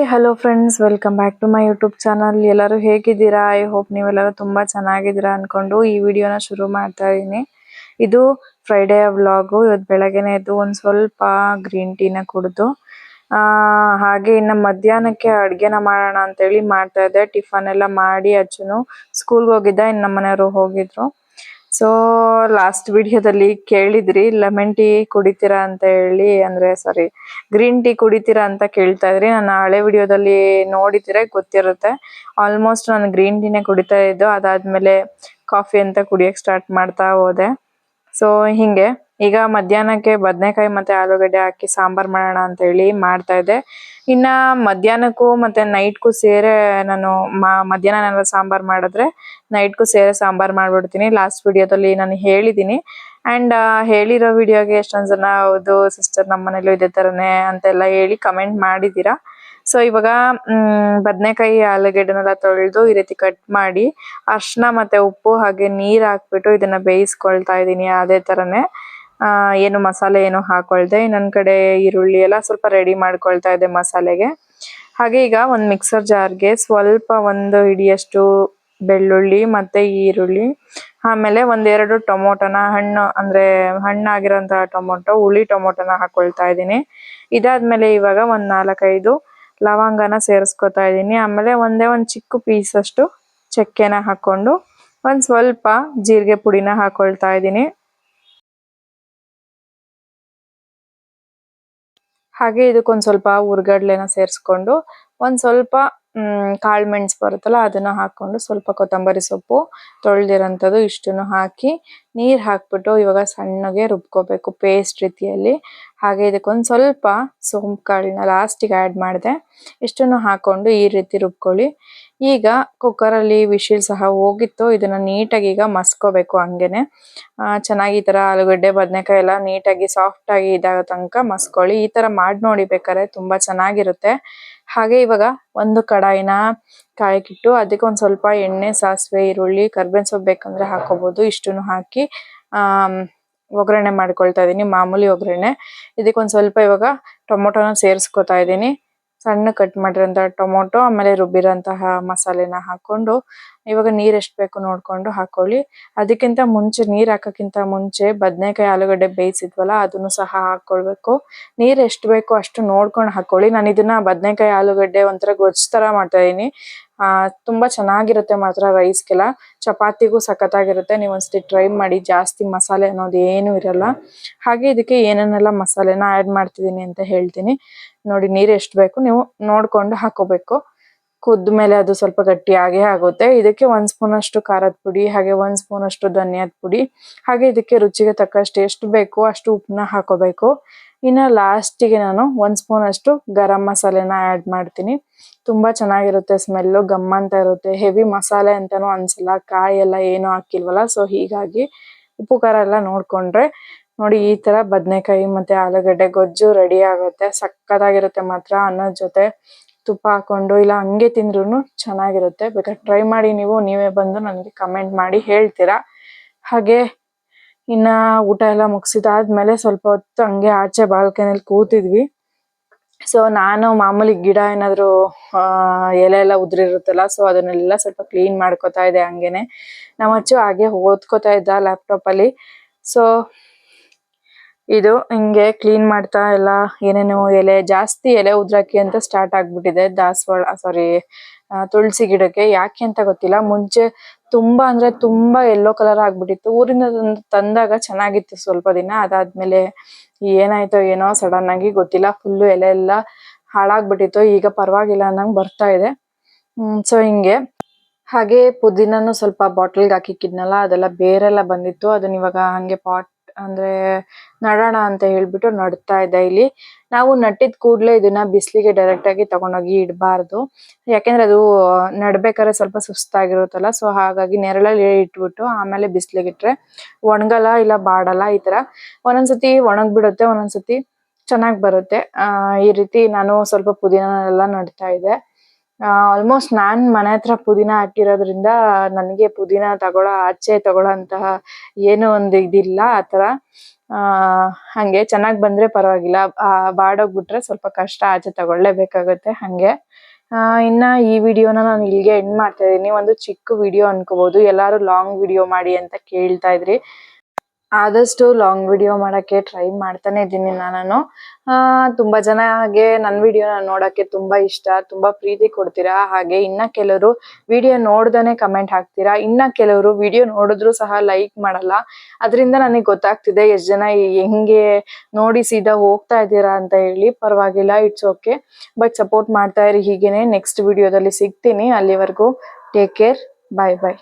Hi hello friends welcome back to my YouTube channel ಎಲ್ಲರೂ ಹೇಗಿದ್ದೀರಾ? I hope ನೀವೆಲ್ಲರೂ ತುಂಬಾ ಚೆನ್ನಾಗಿದ್ದೀರಾ ಅನ್ಕೊಂಡು ಈ ವಿಡಿಯೋನ ಶುರು ಮಾಡ್ತಾ ಇದ್ದೀನಿ ಇದು ಫ್ರೈಡೇ ವ್ಲಾಗು ಇವತ್ತು ಬೆಳಗ್ಗೆನೆ ಎದ್ದು ಒಂದು ಸ್ವಲ್ಪ ಗ್ರೀನ್ ಟೀನ ಕುಡಿದು ಹಾಗೆ ಇನ್ನು ಮಧ್ಯಾಹ್ನಕ್ಕೆ ಅಡುಗೆನ ಮಾಡೋಣ ಅಂತೇಳಿ ಮಾಡ್ತಾ ಇದ್ದೆ. ಟಿಫನ್ ಎಲ್ಲ ಮಾಡಿ ಅಚ್ಚುನು ಸ್ಕೂಲ್ಗೆ ಹೋಗಿದ್ದ. ಇನ್ನು ನಮ್ಮ ಮನೆಯವರು ಹೋಗಿದ್ರು. ಸೊ ಲಾಸ್ಟ್ ವಿಡಿಯೋದಲ್ಲಿ ಕೇಳಿದ್ರಿ ಲೆಮನ್ ಟೀ ಕುಡಿತೀರಾ ಅಂತ ಹೇಳಿ, ಅಂದ್ರೆ ಸಾರಿ ಗ್ರೀನ್ ಟೀ ಕುಡಿತೀರಾ ಅಂತ ಕೇಳ್ತಾ ಇದ್ರಿ. ನಾನು ಹಳೆ ವಿಡಿಯೋದಲ್ಲಿ ನೋಡಿದ್ರೆ ಗೊತ್ತಿರುತ್ತೆ. ಆಲ್ಮೋಸ್ಟ್ ನಾನು ಗ್ರೀನ್ ಟೀನೇ ಕುಡಿತಾ ಇದ್ದು, ಅದಾದ್ಮೇಲೆ ಕಾಫಿ ಅಂತ ಕುಡಿಯಕ್ಕೆ ಸ್ಟಾರ್ಟ್ ಮಾಡ್ತಾ ಹೋದೆ. ಸೊ ಹಿಂಗೆ. ಈಗ ಮಧ್ಯಾಹ್ನಕ್ಕೆ ಬದನೆಕಾಯಿ ಮತ್ತೆ ಆಲೂಗಡ್ಡೆ ಹಾಕಿ ಸಾಂಬಾರ್ ಮಾಡೋಣ ಅಂತ ಹೇಳಿ ಮಾಡ್ತಾ ಇದ್ದೆ. ಇನ್ನ ಮಧ್ಯಾಹ್ನಕ್ಕೂ ಮತ್ತೆ ನೈಟ್ಗೂ ಸೇರೆ ನಾನು ಮಧ್ಯಾಹ್ನ ನಾನು ಸಾಂಬಾರ್ ಮಾಡಿದ್ರೆ ನೈಟ್ಗೂ ಸೇರೆ ಸಾಂಬಾರ್ ಮಾಡ್ಬಿಡ್ತೀನಿ. ಲಾಸ್ಟ್ ವಿಡಿಯೋದಲ್ಲಿ ನಾನು ಹೇಳಿದ್ದೀನಿ. ಅಂಡ್ ಹೇಳಿರೋ ವಿಡಿಯೋಗೆ ಎಷ್ಟೊಂದು ಜನ ಹೌದು ಸಿಸ್ಟರ್ ನಮ್ಮ ಮನೇಲೂ ಇದೇ ಥರನೇ ಅಂತೆಲ್ಲ ಹೇಳಿ ಕಮೆಂಟ್ ಮಾಡಿದೀರಾ ಸೊ ಇವಾಗ ಬದನೆಕಾಯಿ ಆಲೂಗಡ್ಡೆನೆಲ್ಲ ತೊಳೆದು ಈ ರೀತಿ ಕಟ್ ಮಾಡಿ ಅರ್ಶಿನ ಮತ್ತೆ ಉಪ್ಪು ಹಾಗೆ ನೀರು ಹಾಕ್ಬಿಟ್ಟು ಇದನ್ನ ಬೇಯಿಸ್ಕೊಳ್ತಾ ಇದೀನಿ ಅದೇ ತರನೇ. ಆ, ಏನು ಮಸಾಲೆ ಏನು ಹಾಕೊಳ್ದೆ, ಇನ್ನೊಂದ್ ಕಡೆ ಈರುಳ್ಳಿ ಎಲ್ಲ ಸ್ವಲ್ಪ ರೆಡಿ ಮಾಡ್ಕೊಳ್ತಾ ಇದ್ದೆ ಮಸಾಲೆಗೆ. ಹಾಗೆ ಈಗ ಒಂದ್ ಮಿಕ್ಸರ್ ಜಾರ್ಗೆ ಸ್ವಲ್ಪ ಒಂದು ಹಿಡಿಯಷ್ಟು ಬೆಳ್ಳುಳ್ಳಿ ಮತ್ತೆ ಈರುಳ್ಳಿ, ಆಮೇಲೆ ಒಂದೆರಡು ಟೊಮೊಟೊನ ಹಣ್ಣು, ಅಂದ್ರೆ ಹಣ್ಣಾಗಿರೋಂತಹ ಟೊಮೊಟೊ, ಹುಳಿ ಟೊಮೊಟೊನ ಹಾಕೊಳ್ತಾ ಇದೀನಿ ಇದಾದ್ಮೇಲೆ ಇವಾಗ ಒಂದ್ ನಾಲ್ಕೈದು ಲವಂಗನ ಸೇರಿಸ್ಕೊತಾ ಇದೀನಿ ಆಮೇಲೆ ಒಂದೇ ಒಂದ್ ಚಿಕ್ಕ ಪೀಸ್ ಅಷ್ಟು ಚಕ್ಕೆನ ಹಾಕೊಂಡು ಒಂದ್ ಸ್ವಲ್ಪ ಜೀರಿಗೆ ಪುಡಿನ ಹಾಕೊಳ್ತಾ ಇದೀನಿ ಹಾಗೆ ಇದಕ್ಕೊಂದು ಸ್ವಲ್ಪ ಹುರ್ಗಡ್ಲೆನ ಸೇರಿಸ್ಕೊಂಡು ಒಂದು ಸ್ವಲ್ಪ ಕಾಳು ಮೆಣಸು ಬರುತ್ತಲ್ಲ ಅದನ್ನ ಹಾಕೊಂಡು ಸ್ವಲ್ಪ ಕೊತ್ತಂಬರಿ ಸೊಪ್ಪು, ತೊಳೆದಿರೋಂಥದ್ದು ಇಷ್ಟನ್ನು ಹಾಕಿ ನೀರು ಹಾಕ್ಬಿಟ್ಟು ಇವಾಗ ಸಣ್ಣಗೆ ರುಬ್ಕೋಬೇಕು ಪೇಸ್ಟ್ ರೀತಿಯಲ್ಲಿ. ಹಾಗೆ ಇದಕ್ಕೊಂದು ಸ್ವಲ್ಪ ಸೋಂಪು ಕಾಳಿನ ಲಾಸ್ಟಿಗೆ ಆ್ಯಡ್ ಮಾಡಿದೆ, ಇಷ್ಟನ್ನು ಹಾಕೊಂಡು ಈ ರೀತಿ ರುಬ್ಕೊಳ್ಳಿ. ಈಗ ಕುಕ್ಕರ್ ಅಲ್ಲಿ ವಿಶಿಲ್ ಸಹ ಹೋಗಿತ್ತು. ಇದನ್ನ ನೀಟಾಗಿ ಈಗ ಮಸ್ಕೋಬೇಕು ಹಂಗೇನೆ. ಚೆನ್ನಾಗಿ ಈ ತರ ಆಲೂಗಡ್ಡೆ, ಬದನೆಕಾಯಿ ಎಲ್ಲ ನೀಟಾಗಿ ಸಾಫ್ಟ್ ಆಗಿ ಇದಾಗೋ ತನಕ ಮಸ್ಕೊಳ್ಳಿ. ಈ ತರ ಮಾಡಿ ನೋಡಿ ಬೇಕಾದ್ರೆ ತುಂಬಾ ಚೆನ್ನಾಗಿರುತ್ತೆ. ಹಾಗೆ ಇವಾಗ ಒಂದು ಕಡಾಯಿನ ಕಾಯಕ್ಕಿಟ್ಟು ಅದಕ್ಕೆ ಒಂದ್ ಸ್ವಲ್ಪ ಎಣ್ಣೆ, ಸಾಸಿವೆ, ಈರುಳ್ಳಿ, ಕರ್ಬೇವಿನ ಸೊಪ್ಪು ಬೇಕಂದ್ರೆ ಹಾಕೋಬಹುದು ಇಷ್ಟನ್ನು ಹಾಕಿ ಆ ಒಗ್ಗರಣೆ ಮಾಡ್ಕೊಳ್ತಾ ಇದೀನಿ. ಮಾಮೂಲಿ ಒಗ್ಗರಣೆ. ಇದಕ್ಕೊಂದ್ ಸ್ವಲ್ಪ ಇವಾಗ ಟೊಮೊಟೊನ ಸೇರಿಸ್ಕೊತಾ ಇದೀನಿ. ಸಣ್ಣ ಕಟ್ ಮಾಡಿರೋಂತ ಟೊಮೊಟೊ, ಆಮೇಲೆ ರುಬ್ಬಿರೋಂತಹ ಮಸಾಲೆನ ಹಾಕೊಂಡು ಇವಾಗ ನೀರ್ ಎಷ್ಟ್ ಬೇಕು ನೋಡ್ಕೊಂಡು ಹಾಕೊಳ್ಳಿ. ಅದಕ್ಕಿಂತ ಮುಂಚೆ, ನೀರ್ ಹಾಕಕ್ಕಿಂತ ಮುಂಚೆ ಬದನೆಕಾಯಿ, ಆಲೂಗಡ್ಡೆ ಬೇಯಿಸಿದ್ವಲ್ಲ, ಅದನ್ನು ಸಹ ಹಾಕೊಳ್ಬೇಕು. ನೀರ್ ಎಷ್ಟ್ ಬೇಕು ಅಷ್ಟು ನೋಡ್ಕೊಂಡು ಹಾಕೊಳ್ಳಿ. ನಾನು ಇದನ್ನ ಬದನೆಕಾಯಿ, ಆಲೂಗಡ್ಡೆ ಒಂಥರ ಗೊಜ್ಜು ತರ ಮಾಡ್ತಾ ಇದೀನಿ. ಆ, ತುಂಬಾ ಚೆನ್ನಾಗಿರುತ್ತೆ ಮಾತ್ರ ರೈಸ್ ಗೆಲ್ಲ ಚಪಾತಿಗೂ ಸಖತ್ತಾಗಿರುತ್ತೆ. ನೀವು ಒಂದ್ಸತಿ ಟ್ರೈ ಮಾಡಿ ಜಾಸ್ತಿ ಮಸಾಲೆ ಅನ್ನೋದು ಏನು ಇರಲ್ಲ. ಹಾಗೆ ಇದಕ್ಕೆ ಏನೇನೆಲ್ಲ ಮಸಾಲೆನ ಆಡ್ ಮಾಡ್ತಿದೀನಿ ಅಂತ ಹೇಳ್ತೀನಿ. ನೋಡಿ, ನೀರ್ ಎಷ್ಟ್ ಬೇಕು ನೀವು ನೋಡ್ಕೊಂಡು ಹಾಕೋಬೇಕು. ಕುದ್ಮೇಲೆ ಅದು ಸ್ವಲ್ಪ ಗಟ್ಟಿಯಾಗೇ ಆಗೇ ಆಗುತ್ತೆ. ಇದಕ್ಕೆ ಒಂದ್ ಸ್ಪೂನ್ ಅಷ್ಟು ಖಾರದ ಪುಡಿ, ಹಾಗೆ ಒಂದ್ ಸ್ಪೂನ್ ಅಷ್ಟು ಧನಿಯಾದ ಪುಡಿ. ಹಾಗೆ ಇದಕ್ಕೆ ರುಚಿಗೆ ತಕ್ಕಷ್ಟು ಎಷ್ಟು ಬೇಕು ಅಷ್ಟು ಉಪ್ಪನ್ನ ಹಾಕೋಬೇಕು. ಇನ್ನ ಲಾಸ್ಟಿಗೆ ನಾನು ಒಂದ್ ಸ್ಪೂನ್ ಅಷ್ಟು ಗರಂ ಮಸಾಲೆನ ಆಡ್ ಮಾಡ್ತೀನಿ. ತುಂಬಾ ಚೆನ್ನಾಗಿರುತ್ತೆ ಸ್ಮೆಲ್ಲು ಗಮ್ ಅಂತ ಇರುತ್ತೆ. ಹೆವಿ ಮಸಾಲೆ ಅಂತಾನು ಅನ್ಸಲ್ಲ, ಕಾಯಿ ಎಲ್ಲ ಏನು ಹಾಕಿಲ್ವಲ್ಲ ಸೊ ಹೀಗಾಗಿ ಉಪ್ಪು, ಖಾರ ಎಲ್ಲ ನೋಡ್ಕೊಂಡ್ರೆ ನೋಡಿ ಈ ತರ ಬದನೆಕಾಯಿ ಮತ್ತೆ ಆಲೂಗಡ್ಡೆ ಗೊಜ್ಜು ರೆಡಿ ಆಗುತ್ತೆ. ಸಕ್ಕತ್ತಾಗಿರುತ್ತೆ ಮಾತ್ರ ಅನ್ನದ ಜೊತೆ. ತುಪ್ಪ ಹಾಕೊಂಡು ಇಲ್ಲ ಹಂಗೆ ತಿಂದ್ರೂ ಚೆನ್ನಾಗಿರುತ್ತೆ. ಬೇಕಾದ್ರೆ ಟ್ರೈ ಮಾಡಿ ನೀವು, ನೀವೇ ಬಂದು ನನಗೆ ಕಮೆಂಟ್ ಮಾಡಿ ಹೇಳ್ತೀರಾ? ಹಾಗೆ ಇನ್ನ ಊಟ ಎಲ್ಲ ಮುಗಿಸಿದಾದ್ಮೇಲೆ ಸ್ವಲ್ಪ ಹೊತ್ತು ಹಂಗೆ ಆಚೆ ಬಾಲ್ಕನಿಯಲ್ಲಿ ಕೂತಿದ್ವಿ. ಸೊ ನಾನು ಮಾಮೂಲಿ ಗಿಡ ಏನಾದ್ರು ಎಲೆ ಎಲ್ಲ ಉದುರಿರುತ್ತಲ್ಲ ಸೊ ಅದನ್ನೆಲ್ಲ ಸ್ವಲ್ಪ ಕ್ಲೀನ್ ಮಾಡ್ಕೋತಾ ಇದೆ ಹಂಗೇನೆ. ನಮ್ಮ ಅಚ್ಚು ಹಾಗೆ ಓದ್ಕೋತಾ ಇದ್ದ ಲ್ಯಾಪ್ಟಾಪ್ ಅಲ್ಲಿ. ಸೊ ಇದು ಹಿಂಗೆ ಕ್ಲೀನ್ ಮಾಡ್ತಾ ಎಲ್ಲ ಏನೇನು ಎಲೆ, ಜಾಸ್ತಿ ಎಲೆ ಉದ್ರಕ್ಕೆ ಅಂತ ಸ್ಟಾರ್ಟ್ ಆಗ್ಬಿಟ್ಟಿದೆ. ದಾಸವಾಳ ಸಾರಿ ತುಳಸಿ ಗಿಡಕ್ಕೆ ಯಾಕೆ ಅಂತ ಗೊತ್ತಿಲ್ಲ. ಮುಂಚೆ ತುಂಬಾ ಅಂದ್ರೆ ತುಂಬಾ ಯೆಲ್ಲೋ ಕಲರ್ ಆಗ್ಬಿಟ್ಟಿತ್ತು. ಊರಿಂದ ತಂದ್- ತಂದಾಗ ಚೆನ್ನಾಗಿತ್ತು ಸ್ವಲ್ಪ ದಿನ. ಅದಾದ್ಮೇಲೆ ಏನಾಯ್ತೋ ಏನೋ ಸಡನ್ ಆಗಿ ಗೊತ್ತಿಲ್ಲ. ಫುಲ್ ಎಲೆ ಎಲ್ಲ ಹಾಳಾಗ್ಬಿಟ್ಟಿತ್ತು. ಈಗ ಪರವಾಗಿಲ್ಲ ಅನ್ನಂಗ್ ಬರ್ತಾ ಇದೆ. ಹ್ಮ್ ಸೊ ಹಿಂಗೆ. ಹಾಗೆ ಪುದೀನನು ಸ್ವಲ್ಪ ಬಾಟಲ್ಗೆ ಹಾಕಿಕ್ಕಿದ್ನಲ್ಲ ಅದೆಲ್ಲ ಬೇರೆಲ್ಲ ಬಂದಿತ್ತು. ಅದನ್ನ ಇವಾಗ ಹಂಗೆ ಪಾಟ್ ಅಂದ್ರೆ ನಡೋಣ ಅಂತ ಹೇಳ್ಬಿಟ್ಟು ನಡ್ತಾ ಇದೆ ಇಲ್ಲಿ. ನಾವು ನಟ್ಟಿದ ಕೂಡ್ಲೆ ಇದನ್ನ ಬಿಸ್ಲಿಗೆ ಡೈರೆಕ್ಟ್ ಆಗಿ ತಗೊಂಡೋಗಿ ಇಡಬಾರ್ದು. ಯಾಕೆಂದ್ರೆ ಅದು ನಡ್ಬೇಕಾದ್ರೆ ಸ್ವಲ್ಪ ಸುಸ್ತಾಗಿರುತ್ತಲ್ಲ ಸೊ ಹಾಗಾಗಿ ನೆರಳಲ್ಲಿ ಇಟ್ಬಿಟ್ಟು ಆಮೇಲೆ ಬಿಸ್ಲಿಗೆ ಇಟ್ರೆ ಒಣಗಲ್ಲ ಇಲ್ಲ ಬಾಡಲ್ಲ, ಈ ತರ. ಒಂದೊಂದ್ಸತಿ ಒಣಗ್ ಬಿಡುತ್ತೆ ಒಂದೊಂದ್ಸತಿ ಚೆನ್ನಾಗ್ ಬರುತ್ತೆ. ಆ ಈ ರೀತಿ ನಾನು ಸ್ವಲ್ಪ ಪುದೀನ ಎಲ್ಲ ನಡ್ತಾ ಇದ್ದೆ ಆಲ್ಮೋಸ್ಟ್ ನಾನ್ ಮನೆ ಹತ್ರ ಪುದೀನ ಹಾಕಿರೋದ್ರಿಂದ ನನಗೆ ಪುದೀನ ತಗೊಳ್ಳೋ ಆಚೆ ತಗೊಳ್ಳೋ ಅಂತಹ ಏನೋ ಒಂದು ಇದಿಲ್ಲ ಆ, ಹಂಗೆ ಚೆನ್ನಾಗಿ ಬಂದ್ರೆ ಪರವಾಗಿಲ್ಲ. ಬಾಡೋಗ್ಬಿಟ್ರೆ ಸ್ವಲ್ಪ ಕಷ್ಟ ಆಚೆ ತಗೊಳ್ಳೇಬೇಕಾಗುತ್ತೆ ಹಂಗೆ. ಇನ್ನ ಈ ವಿಡಿಯೋನ ನಾನು ಇಲ್ಲಿಗೆ ಎಂಡ್ ಮಾಡ್ತಾ ಇದೀನಿ ಒಂದು ಚಿಕ್ಕ ವಿಡಿಯೋ ಅನ್ಕೋಬಹುದು ಎಲ್ಲರೂ ಲಾಂಗ್ ವಿಡಿಯೋ ಮಾಡಿ ಅಂತ ಕೇಳ್ತಾ ಇದ್ರಿ. ಆದಷ್ಟು ಲಾಂಗ್ ವಿಡಿಯೋ ಮಾಡಕ್ಕೆ ಟ್ರೈ ಮಾಡ್ತಾನೆ ಇದ್ದೀನಿ ನಾನು ತುಂಬಾ ಜನ ಹಾಗೆ ನನ್ನ ವಿಡಿಯೋನ ನೋಡಕ್ಕೆ ತುಂಬಾ ಇಷ್ಟ, ತುಂಬಾ ಪ್ರೀತಿ ಕೊಡ್ತೀರಾ? ಹಾಗೆ ಇನ್ನ ಕೆಲವರು ವಿಡಿಯೋ ನೋಡ್ದೇನೆ ಕಮೆಂಟ್ ಹಾಕ್ತೀರಾ? ಇನ್ನ ಕೆಲವರು ವಿಡಿಯೋ ನೋಡಿದ್ರು ಸಹ ಲೈಕ್ ಮಾಡಲ್ಲ. ಅದರಿಂದ ನನಗೆ ಗೊತ್ತಾಗ್ತಿದೆ, ಎಷ್ಟು ಜನ ಹೆಂಗೆ ನೋಡಿ ಸೀದಾ ಹೋಗ್ತಾ ಇದ್ದೀರಾ ಅಂತ ಹೇಳಿ. ಪರವಾಗಿಲ್ಲ ಇಟ್ಸ್ ಓಕೆ ಬಟ್ ಸಪೋರ್ಟ್ ಮಾಡ್ತಾ ಇರಿ, ಹೀಗೇನೆ ನೆಕ್ಸ್ಟ್ ವಿಡಿಯೋದಲ್ಲಿ ಸಿಗ್ತೀನಿ. ಅಲ್ಲಿವರೆಗೂ ಟೇಕ್ ಕೇರ್ ಬಾಯ್ ಬಾಯ್